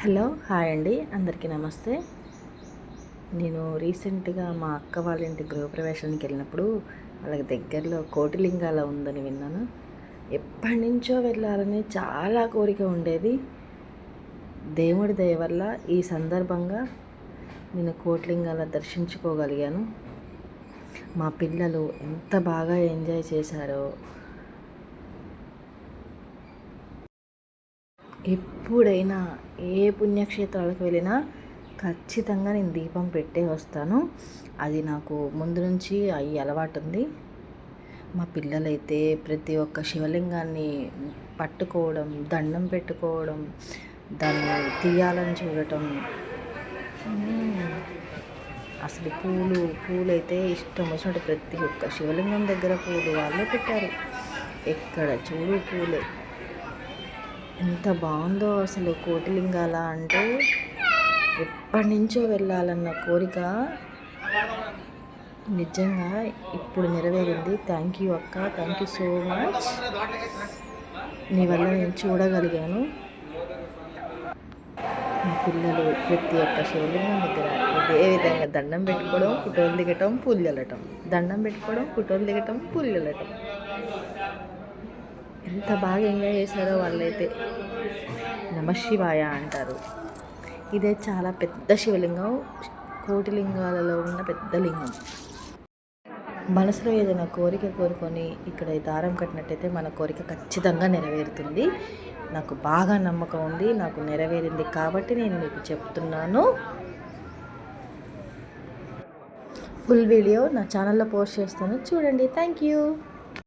Hello hi అండి. అందరికీ నమస్తే. నేను రీసెంట్గా మా అక్క వాళ్ళ ఇంటి గృహప్రవేశానికి వెళ్ళినప్పుడు వాళ్ళకి దగ్గరలో కోటిలింగాల ఉందని విన్నాను. ఎప్పటి నుంచో వెళ్ళాలని చాలా కోరిక ఉండేది. దేవుడి దయ వల్ల ఈ సందర్భంగా నేను కోటిలింగాల దర్శించుకోగలిగాను. మా పిల్లలు ఎంత బాగా ఎంజాయ్ చేశారో ఎప్పుడైనా ఏ పుణ్యక్షేత్రాలకు వెళ్ళినా ఖచ్చితంగా నేను దీపం పెట్టే వస్తాను. అది నాకు ముందు నుంచి అయ్యి అలవాటు ఉంది. మా పిల్లలైతే ప్రతి ఒక్క శివలింగాన్ని పట్టుకోవడం దండం పెట్టుకోవడం దాన్ని తీయాలని చూడటం. అసలు పూలు పూలు అయితే ఇష్టం వచ్చినట్టు ప్రతి ఒక్క శివలింగం దగ్గర పూలు వాళ్ళే పెట్టారు. ఎక్కడ చూడు పూలే. ఎంత బాగుందో అసలు కోటిలింగాల అంటే ఎప్పటి నుంచో వెళ్ళాలన్న కోరిక నిజంగా ఇప్పుడు నెరవేరింది. థ్యాంక్ యూ అక్క. థ్యాంక్ యూ సో మచ్ నీ వల్ల నేను చూడగలిగాను. పిల్లలు ప్రతి ఒక్క శివలింగం దగ్గర ఇదే విధంగా దండం పెట్టుకోవడం ఫోటోలు దిగటం పూలు దండం పెట్టుకోవడం ఫోటోలు దిగటం పూలు చల్లటం ఎంత బాగా ఎంజాయ్ చేశారో వాళ్ళైతే. నమశివాయ అంటారు. ఇదే చాలా పెద్ద శివలింగం. కోటి లింగాలలో ఉన్న పెద్ద లింగం. మనసులో ఏదైనా కోరిక కోరుకొని ఇక్కడ ఈ దారం కట్టినట్టయితే మన కోరిక ఖచ్చితంగా నెరవేరుతుంది. నాకు బాగా నమ్మకం ఉంది. నాకు నెరవేరింది కాబట్టి నేను మీకు చెప్తున్నాను. ఫుల్ వీడియో నా ఛానల్లో పోస్ట్ చేస్తాను. చూడండి. Thank you.